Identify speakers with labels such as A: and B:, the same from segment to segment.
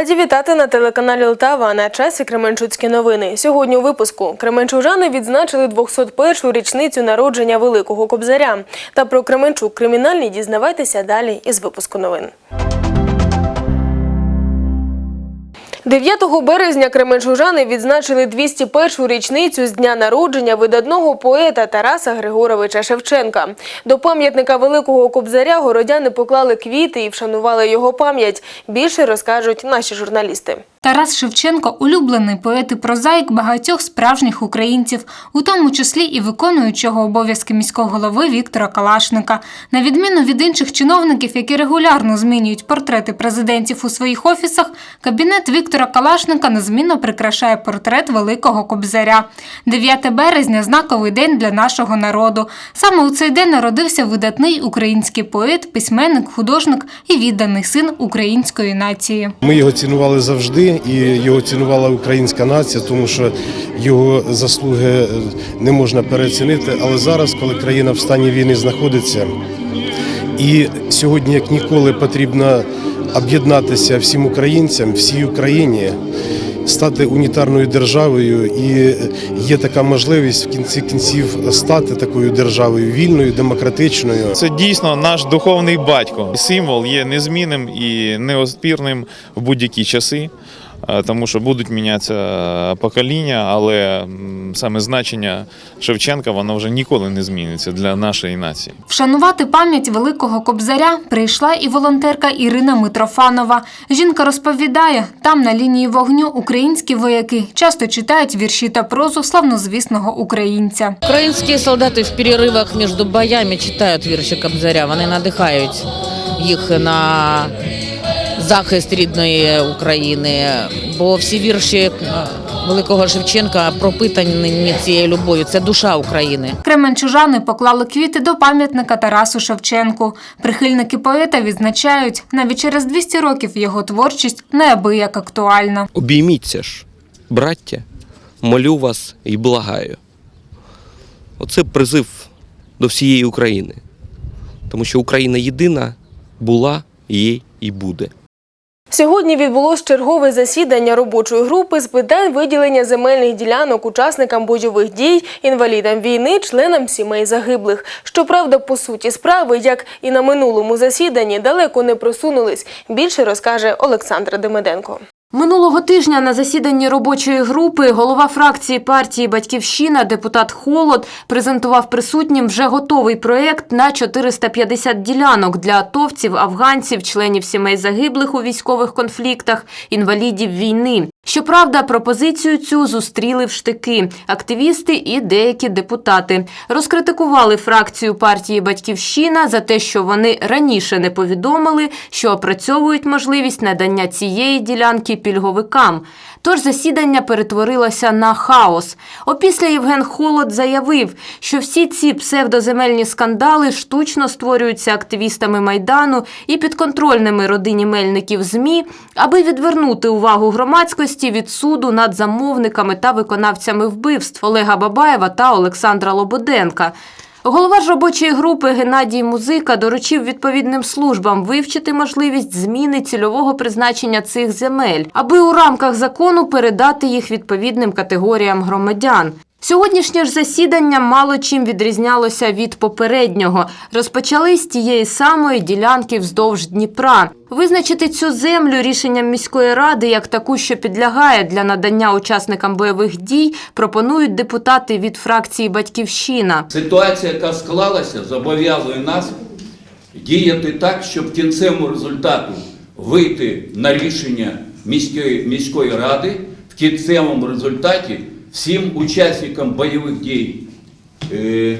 A: Раді вітати на телеканалі Лтава на часі Кременчуцькі новини. Сьогодні у випуску Кременчужани відзначили 201-ю річницю народження Великого Кобзаря. Та про Кременчук кримінальний дізнавайтеся далі із випуску новин. 9 березня кременчужани відзначили 201-ю річницю з дня народження видатного поета Тараса Григоровича Шевченка. До пам'ятника Великого Кобзаря городяни поклали квіти і вшанували його пам'ять. Більше розкажуть наші журналісти.
B: Тарас Шевченко – улюблений поет і прозаїк багатьох справжніх українців, у тому числі і виконуючого обов'язки міського голови Віктора Калашника. На відміну від інших чиновників, які регулярно змінюють портрети президентів у своїх офісах, кабінет Віктора Калашника незмінно прикрашає портрет Великого Кобзаря. 9 березня – знаковий день для нашого народу. Саме у цей день народився видатний український поет, письменник, художник і відданий син української нації.
C: Ми його цінували завжди, і його цінувала українська нація, тому що його заслуги не можна переоцінити. Але зараз, коли країна в стані війни знаходиться, і сьогодні, як ніколи, потрібно об'єднатися всім українцям, всій Україні. Стати унітарною державою, і є така можливість в кінці кінців стати такою державою вільною, демократичною.
D: Це дійсно наш духовний батько. Символ є незмінним і неоспірним в будь-які часи, е, тому що будуть мінятися покоління, але саме значення Шевченка воно вже ніколи не зміниться для нашої нації.
B: Вшанувати пам'ять Великого Кобзаря прийшла і волонтерка Ірина Митрофанова. Жінка розповідає, там на лінії вогню українські вояки часто читають вірші та прозу славнозвісного українця.
E: Українські солдати в переривах між боями читають вірші Кобзаря. Вони надихають їх на захист рідної України. Бо всі вірші е, великого Шевченка пропитані цією любов'ю. Це душа України.
B: Кременчужани поклали квіти до пам'ятника Тарасу Шевченку. Прихильники поета відзначають, навіть через 200 років його творчість неабияк актуальна.
F: Обійміться ж, браття, молю вас і благаю. Оце призив до всієї України. Тому що Україна єдина була, є і буде.
A: Сьогодні відбулось чергове засідання робочої групи з питань виділення земельних ділянок учасникам бойових дій, інвалідам війни, членам сімей загиблих. Щоправда, по суті справи, як і на минулому засіданні, далеко не просунулись. Більше розкаже Олександра Демиденко.
G: Минулого тижня на засіданні робочої групи голова фракції партії Батьківщина депутат Холод презентував присутнім вже готовий проєкт на 450 ділянок для атовців, афганців, членів сімей загиблих у військових конфліктах, інвалідів війни. Щоправда, пропозицію цю зустріли в штики активісти і деякі депутати. Розкритикували фракцію партії Батьківщина за те, що вони раніше не повідомили, що опрацьовують можливість надання цієї ділянки пільговикам. Тож засідання перетворилося на хаос. Опісля Євген Холод заявив, що всі ці псевдоземельні скандали штучно створюються активістами Майдану і підконтрольними родині мельників ЗМІ, аби відвернути увагу громадськості від суду над замовниками та виконавцями вбивств Олега Бабаєва та Олександра Лободенка. Голова ж робочої групи Геннадій Музика доручив відповідним службам вивчити можливість зміни цільового призначення цих земель, аби у рамках закону передати їх відповідним категоріям громадян. Сьогоднішнє ж засідання мало чим відрізнялося від попереднього. Розпочали з тієї самої ділянки вздовж Дніпра. Визначити цю землю рішенням міської ради як таку, що підлягає для надання учасникам бойових дій, пропонують депутати від фракції Батьківщина.
H: Ситуація, яка склалася, зобов'язує нас діяти так, щоб кінцевому результату вийти на рішення міської, міської ради, в кінцевому результаті всім учасникам бойових дій е,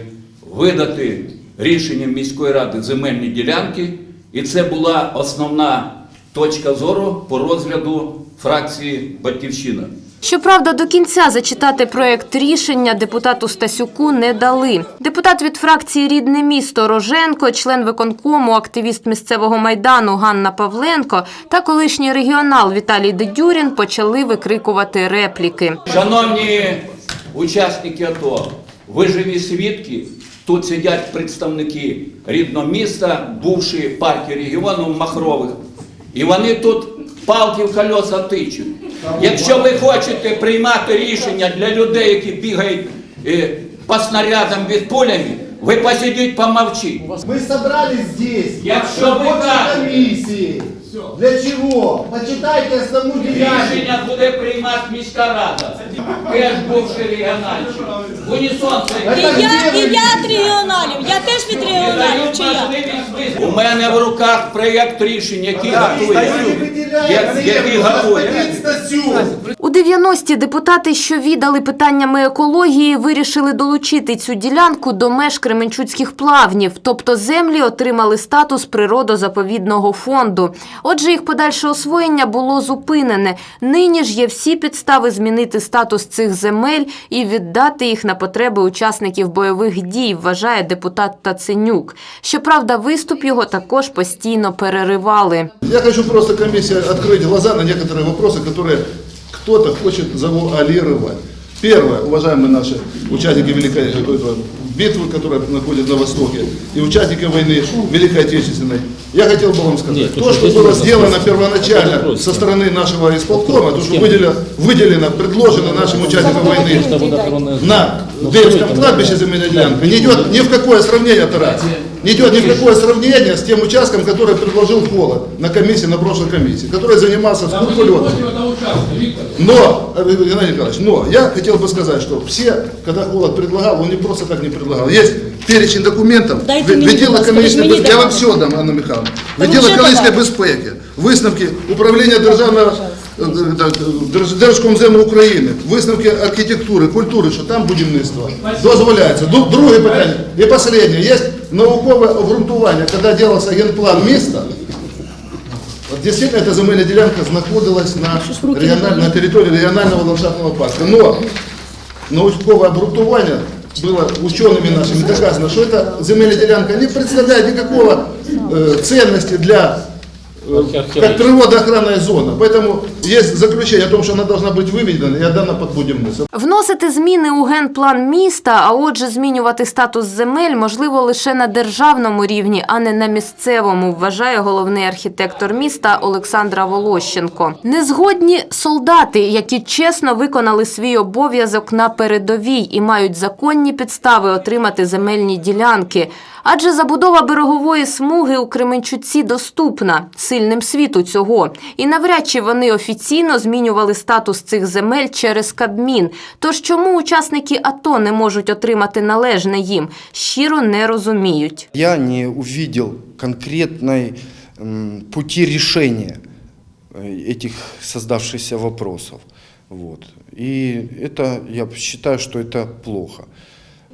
H: видати рішенням міської ради земельні ділянки. І це була основна точка зору по розгляду фракції Батьківщина.
G: Щоправда, до кінця зачитати проект рішення депутату Стасюку не дали. Депутат від фракції Рідне місто Роженко, член виконкому, активіст місцевого майдану Ганна Павленко та колишній регіонал Віталій Дедюрін почали викрикувати репліки.
H: Шановні учасники АТО, ви свідки. Тут сидять представники рідного міста, бувші партії регіону Махрових. І вони тут палки в колеса тичуть. Якщо ви хочете приймати рішення для людей, які бігають е, по снарядам від пулями, ви посидіть, помовчіть.
I: Ми собрались здесь.
H: Якщо ви
I: комісії. Для чего? Почитайте основну діяльність.
H: Рішення буде приймати міська рада Теж бувши регіональчик. В унісон це
I: Это
J: І я,
I: где
J: і
I: вы
J: я
I: видите?
J: від регіоналів, я теж від регіоналів, чи я?
H: У мене в руках проєкт рішень, який
I: Вы
H: готує.
I: выделяете
H: Я- який
I: у нас
H: готує.
I: по 30 статью.
G: У 90-ті депутати, що віддали питаннями екології, вирішили долучити цю ділянку до меж Кременчуцьких плавнів, тобто землі отримали статус природозаповідного фонду. Отже, їх подальше освоєння було зупинене. Нині ж є всі підстави змінити статус цих земель і віддати їх на потреби учасників бойових дій, вважає депутат Таценюк. Щоправда, виступ його також постійно переривали.
K: Я хочу просто комиссия открыть глаза на некоторые вопросы, которые кто-то хочет завуалировать. Первое, уважаемые наши участники Великой э, битвы, которая находится на Востоке, и участники войны Великой Отечественной, я хотел бы вам сказать, то, что было сделано первоначально со стороны нашего исполкома, то, что выделено, выделено предложено нашим участникам войны на Дельском кладбище земельной не идет ни в какое сравнение, Тарас, не идет ни в какое сравнение с тем участком, который предложил Холод на комиссии, на прошлой комиссии, который занимался скрупулезно. Но, э, Геннадий Николаевич, но я хотел бы сказать, что все, когда Холод предлагал, он не просто так не предлагал. Есть перечень документов,
J: Дайте
K: ви-
J: мені,
K: відділ
J: будь ласка,
K: економічної
J: мені
K: безпеки, я вам
J: дайте.
K: все дам, Анна Михайловна.
J: Тому
K: Відділ
J: що
K: економічної
J: так.
K: безпеки, висновки управління державного е, так, Держ- Держкомзему України, висновки архітектури, культури, що там будівництво дозволяється. Ду- Друге питання. І останнє. Є наукове обґрунтування, коли робився генплан міста, От дійсно ця земельна ділянка знаходилась на, регіональ- на території регіонального ландшафтного парку. Но наукове обґрунтування было учеными нашими доказано, что эта земельная делянка не представляет никакого э, ценности для э, как природоохранная зона. Поэтому есть заключение о том, что она должна быть выведена и отдана под будівництво.
G: Вносити зміни у генплан міста, а отже змінювати статус земель можливо лише на державному рівні, а не на місцевому, вважає головний архітектор міста Олександра Волощенко. Незгодні солдати, які чесно виконали свій обов'язок на передовій і мають законні підстави отримати земельні ділянки. Адже забудова берегової смуги у Кременчуці доступна сильним світу цього. І навряд чи вони офіційно змінювали статус цих земель через Кабмін. Тож чому учасники АТО не можуть отримати належне їм, щиро не розуміють.
L: Я не увидел конкретной м, пути решения э, этих создавшихся вопросов. Вот. И это, я считаю, что это плохо.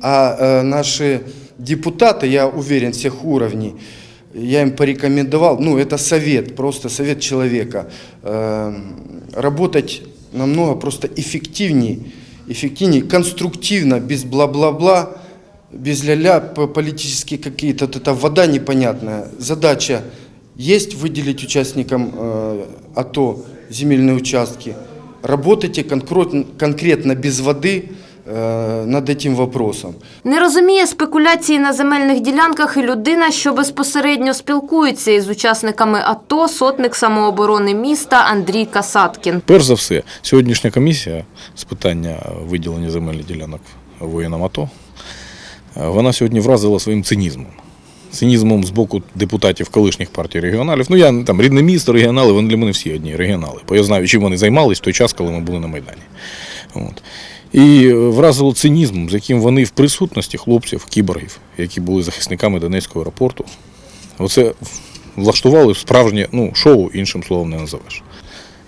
L: А э, наши депутаты, я уверен, всех уровней, я им порекомендовал, ну это совет, просто совет человека, э, работать намного просто эффективнее, эффективнее, конструктивно, без бла-бла-бла, без ля-ля, по- политические какие-то, эта вода непонятная. Задача есть выделить участникам э, АТО земельные участки. Работайте конкретно, конкретно без воды над этим вопросом.
G: Не розуміє спекуляції на земельних ділянках і людина, що безпосередньо спілкується із учасниками АТО, сотник самооборони міста Андрій Касаткін.
M: Перш за все, сьогоднішня комісія з питання виділення земельних ділянок воїнам АТО, е, вона сьогодні вразила своїм цинізмом. Цинізмом з боку депутатів колишніх партій регіоналів. Ну, я там рідне місто, регіонали, вони для мене всі одні регіонали. Бо я знаю, чим вони займалися в той час, коли ми були на Майдані. От. І вразило цинізмом, з яким вони в присутності хлопців, кіборгів, які були захисниками Донецького аеропорту, оце влаштували справжнє ну, шоу, іншим словом не називеш.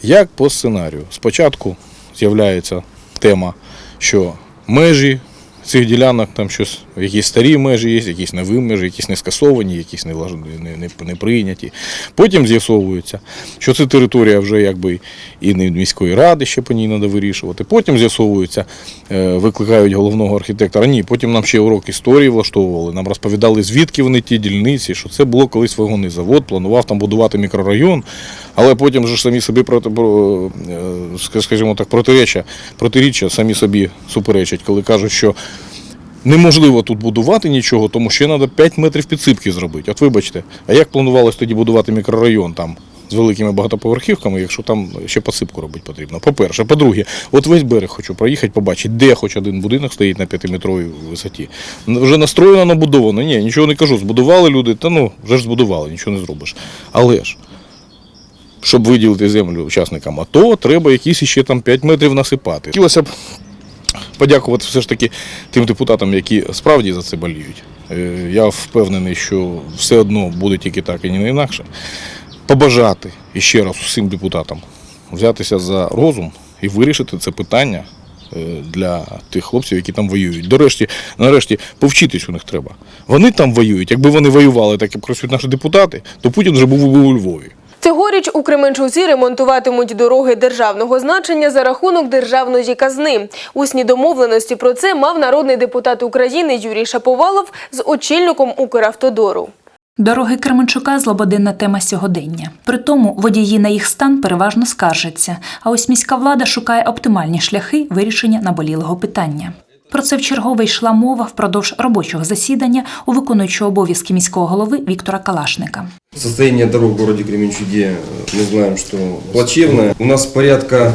M: Як по сценарію? Спочатку з'являється тема, що межі цих ділянок там щось, якісь старі межі є, якісь нові межі, якісь не скасовані, якісь не, не, не, не прийняті. Потім з'ясовується, що це територія вже якби і не міської ради, ще по ній треба вирішувати. Потім з'ясовується, е, викликають головного архітектора. Ні, потім нам ще урок історії влаштовували, нам розповідали, звідки вони ті дільниці, що це було колись вагонний завод, планував там будувати мікрорайон, але потім же ж самі собі проти, про- е, ска- скажімо так, протиріччя, протиріччя самі собі суперечать, коли кажуть, що неможливо тут будувати нічого, тому що треба 5 метрів підсипки зробити. От вибачте, а як планувалось тоді будувати мікрорайон там з великими багатоповерхівками, якщо там ще посипку робити потрібно. По-перше. По-друге, от весь берег хочу проїхати, побачити, де хоч один будинок стоїть на 5-метровій висоті. Вже настроєно, набудовано. Ні, нічого не кажу. Збудували люди, та ну вже ж збудували, нічого не зробиш. Але ж. Щоб виділити землю учасникам АТО, треба якісь ще там 5 метрів насипати. Хотілося б подякувати все ж таки тим депутатам, які справді за це боліють. Е, Я впевнений, що все одно буде тільки так і не інакше. Побажати іще раз усім депутатам взятися за розум і вирішити це питання е, для тих хлопців, які там воюють. До решті, нарешті, повчитись у них треба. Вони там воюють. Якби вони воювали, так як працюють наші депутати, то Путін вже був би у Львові.
A: Цьогоріч у Кременчуці ремонтуватимуть дороги державного значення за рахунок державної казни. Усні домовленості про це мав народний депутат України Юрій Шаповалов з очільником Укравтодору.
N: Дороги Кременчука – злободенна тема сьогодення. При тому водії на їх стан переважно скаржаться, а ось міська влада шукає оптимальні шляхи вирішення наболілого питання. Про це вчергове йшла мова впродовж робочого засідання у виконуючого обов'язки міського голови Віктора Калашника.
O: Состояние дорог в городе Кременчуге, э, мы знаем, что плачевное. У нас порядка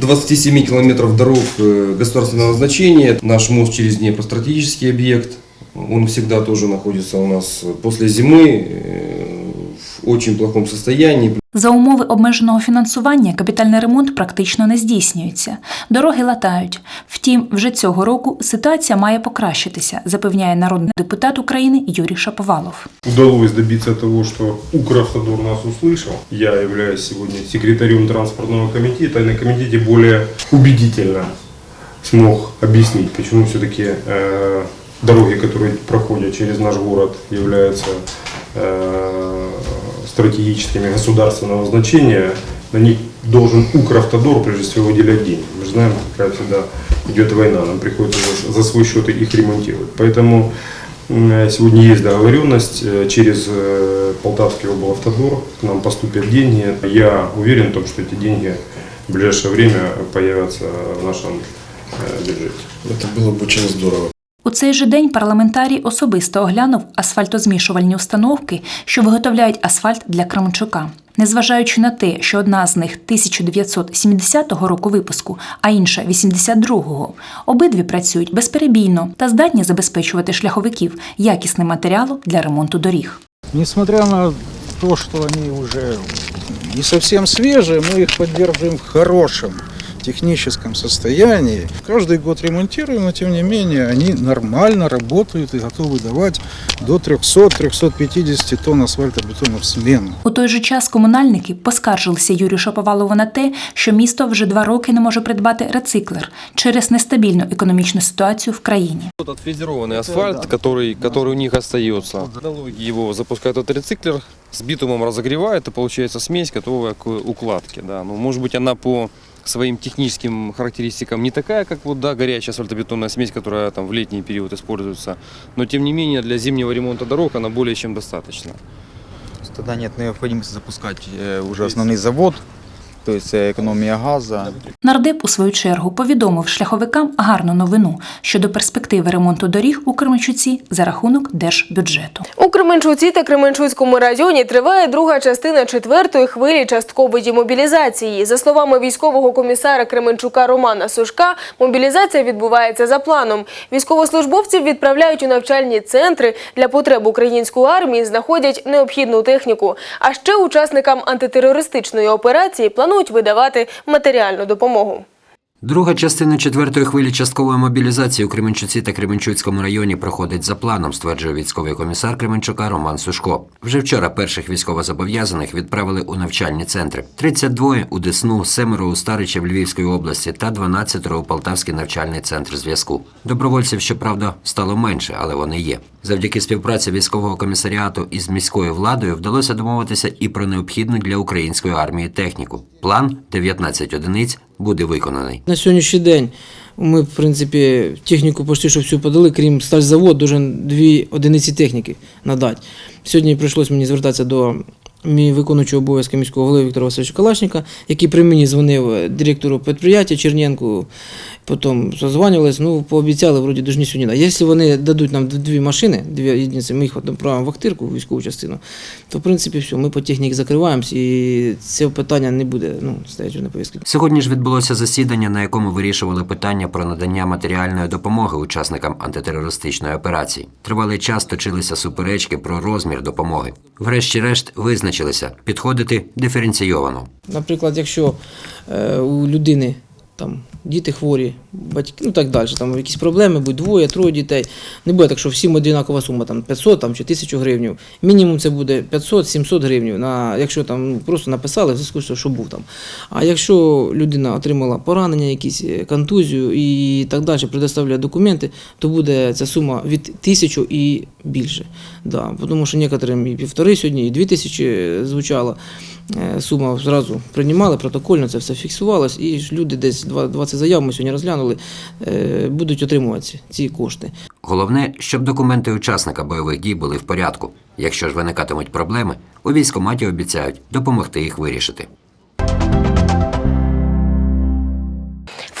O: 27 километров дорог э, государственного значения. Наш мост через Днепр стратегический объект. Он всегда тоже находится у нас после зимы э, в очень плохом состоянии.
N: За умови обмеженого фінансування капітальний ремонт практично не здійснюється. Дороги латають. Втім, вже цього року ситуація має покращитися, запевняє народний депутат України Юрій Шаповалов.
P: удалось добиться того, что Укравтодор нас услышал. Я являюсь сегодня секретарем транспортного комитета, и на комитете более убедительно смог объяснить, почему все-таки э, дороги, которые проходят через наш город, являются э, стратегическими государственного значения. На них должен Укравтодор прежде всего выделять деньги. Мы же знаем, какая всегда идет война, нам приходится за, свой счет их ремонтировать. Поэтому Сегодня есть договоренность э, через э, Полтавский облавтодор к нам поступят деньги. Я уверен в том, что эти деньги в ближайшее время появятся в нашем э, бюджете.
C: Це було б дуже здорово.
N: У цей же день парламентарій особисто оглянув асфальтозмішувальні установки, що виготовляють асфальт для Кременчука. Незважаючи на те, що одна з них 1970 року випуску, а інша 82-го, обидві працюють безперебійно та здатні забезпечувати шляховиків якісним матеріалом для ремонту доріг.
Q: Несмотря на то, что они уже не совсем свежие, мы их поддерживаем в хорошем техническом состоянии. Каждый год ремонтируем, но тем не менее они нормально работают и готовы давать до 300-350 тонн асфальтобетона в смену.
N: У той же час комунальники поскаржилися Юрію Шаповалову на те, що місто вже два роки не може придбати рециклер через нестабільну економічну ситуацію в країні.
F: Вот отфрезерованный асфальт, который, который у них остается. Аналоги его запускают этот рециклер, с битумом разогревает, и получается смесь, готовая к укладке. Да. Ну, может быть, она по своим техническим характеристикам не такая, как вот, да, горячая асфальтобетонная смесь, которая там в летний период используется. Но, тем не менее, для зимнего ремонта дорог она более чем достаточно.
R: Тогда нет необходимости запускать э, уже основной завод, то есть э, экономия газа.
N: Нардеп у свою чергу повідомив шляховикам гарну новину щодо перспективи ремонту доріг у Кременчуці за рахунок держбюджету.
A: У Кременчуці та Кременчуцькому районі триває друга частина четвертої хвилі часткової мобілізації. За словами військового комісара Кременчука Романа Сушка, мобілізація відбувається за планом. Військовослужбовців відправляють у навчальні центри для потреб української армії, знаходять необхідну техніку. А ще учасникам антитерористичної операції планують видавати матеріальну допомогу.
S: Друга частина четвертої хвилі часткової мобілізації у Кременчуці та Кременчуцькому районі проходить за планом, стверджує військовий комісар Кременчука Роман Сушко. Вже вчора перших військовозобов'язаних відправили у навчальні центри: 32 у Десну, семеро у Старичі в Львівській області та 12 у Полтавський навчальний центр зв'язку. Добровольців, щоправда, стало менше, але вони є. Завдяки співпраці військового комісаріату із міською владою вдалося домовитися і про необхідну для української армії техніку. План 19 одиниць буде виконаний.
T: На сьогоднішній день ми, в принципі, техніку почти що всю подали, крім стальзавод, дуже дві одиниці техніки надати. Сьогодні прийшлось мені звертатися до мій виконуючого обов'язки міського голови Віктора Васильовича Калашника, який при мені дзвонив директору підприємства Черненку Потім созванювались, ну, пообіцяли, вроді, дуже сьогодні. Якщо вони дадуть нам дві машини, дві єдиниці, ми їх відправимо в Ахтирку, в військову частину, то, в принципі, все, ми по техніці закриваємось, і це питання не буде, ну, стоять вже на повістці.
S: Сьогодні ж відбулося засідання, на якому вирішували питання про надання матеріальної допомоги учасникам антитерористичної операції. Тривалий час точилися суперечки про розмір допомоги. Врешті-решт визначилися підходити диференційовано.
T: Наприклад, якщо е, у людини там діти хворі, батьки, ну так далі, там якісь проблеми, будь двоє, троє дітей. Не буде так, що всім одинакова сума, там 500 там, чи 1000 гривень. Мінімум це буде 500-700 гривень, на, якщо там ну, просто написали, в зв'язку що був там. А якщо людина отримала поранення, якісь е, контузію і так далі, предоставляє документи, то буде ця сума від 1000 і більше. Да, тому що некоторим і півтори сьогодні, і дві тисячі звучало. Е, Сума зразу приймали, протокольно це все фіксувалось, і люди десь два- 20 заяв ми сьогодні розглянули, е, будуть отримувати ці кошти.
S: Головне, щоб документи учасника бойових дій були в порядку. Якщо ж виникатимуть проблеми, у військкоматі обіцяють допомогти їх вирішити.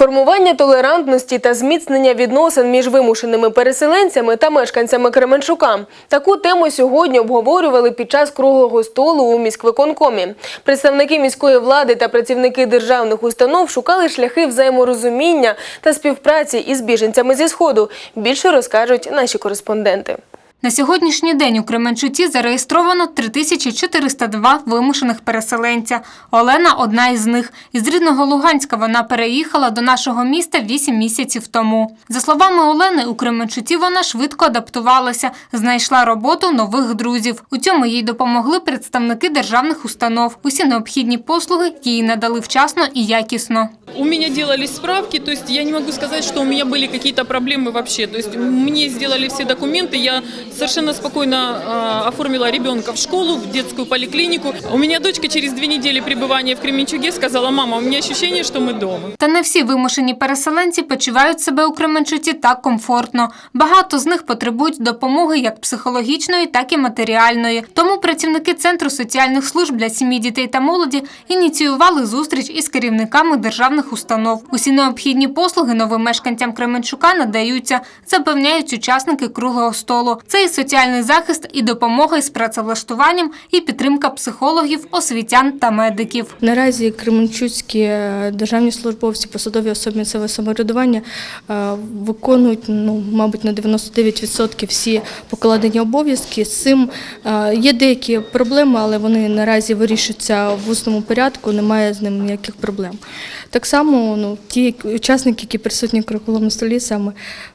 A: Формування толерантності та зміцнення відносин між вимушеними переселенцями та мешканцями Кременчука. Таку тему сьогодні обговорювали під час круглого столу у міськвиконкомі. Представники міської влади та працівники державних установ шукали шляхи взаєморозуміння та співпраці із біженцями зі сходу. Більше розкажуть наші кореспонденти.
B: На сьогоднішній день у Кременчуці зареєстровано 3402 вимушених переселенця. Олена – одна із них. Із рідного Луганська вона переїхала до нашого міста 8 місяців тому. За словами Олени, у Кременчуці вона швидко адаптувалася, знайшла роботу нових друзів. У цьому їй допомогли представники державних установ. Усі необхідні послуги їй надали вчасно і якісно.
U: У меня делались справки, то есть я не могу сказать, что у меня были какие-то проблемы вообще. То есть мне сделали все документы, я совершенно спокойно э, оформила ребенка в школу, в детскую поликлинику. У меня дочка через две недели пребывания в Кременчуге сказала, мама, у меня ощущение, что мы дома.
B: Та не всі вимушені переселенці почувають себе у Кременчуці так комфортно. Багато з них потребують допомоги як психологічної, так і матеріальної. Тому працівники Центру соціальних служб для сім'ї, дітей та молоді ініціювали зустріч із керівниками державних установ. Усі необхідні послуги новим мешканцям Кременчука надаються, запевняють учасники круглого столу. Це і соціальний захист, і допомога із працевлаштуванням, і підтримка психологів, освітян та медиків.
C: Наразі кременчуцькі е, державні службовці, посадові особи місцевого самоврядування е, виконують, ну, мабуть, на 99% всі покладені обов'язки. З цим е, є деякі проблеми, але вони наразі вирішуються в усному порядку, немає з ним ніяких проблем. Так само ну, ті учасники, які присутні в круглому столі, саме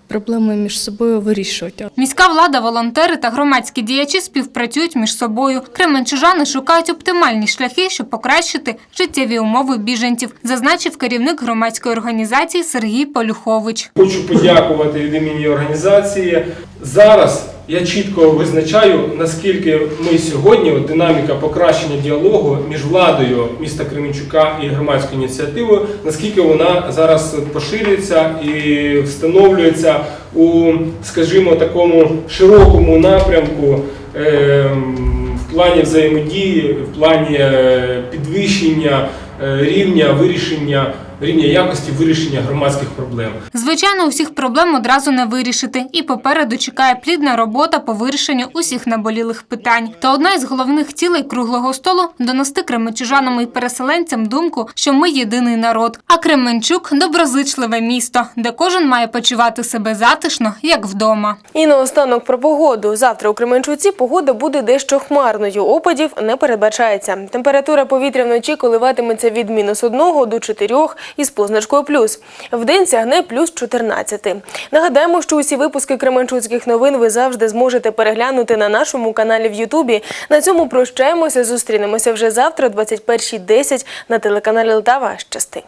C: проблеми між собою вирішують.
B: Міська влада, волонтери та громадські діячі співпрацюють між собою. Кременчужани шукають оптимальні шляхи, щоб покращити життєві умови біженців, зазначив керівник громадської організації Сергій Полюхович.
V: Хочу подякувати від імені організації. Зараз я чітко визначаю, наскільки ми сьогодні, от динаміка покращення діалогу між владою міста Кременчука і громадською ініціативою, наскільки вона зараз поширюється і встановлюється у, скажімо, такому широкому напрямку. ем, В плані взаємодії, в плані е, підвищення е, рівня вирішення рівня якості вирішення громадських проблем.
B: Звичайно, усіх проблем одразу не вирішити, і попереду чекає плідна робота по вирішенню усіх наболілих питань. Та одна із головних цілей круглого столу донести кременчужанам і переселенцям думку, що ми єдиний народ. А Кременчук доброзичливе місто, де кожен має почувати себе затишно, як вдома.
A: І наостанок про погоду. Завтра у Кременчуці погода буде дещо хмарною. Опадів не передбачається. Температура повітря вночі коливатиметься від мінус 1 до 4 із позначкою плюс. Вдень сягне плюс 14. Нагадаємо, що усі випуски Кременчуцьких новин ви завжди зможете переглянути на нашому каналі в Ютубі. На цьому прощаємося. Зустрінемося вже завтра, о 21.10 на телеканалі Лтава. Щасти.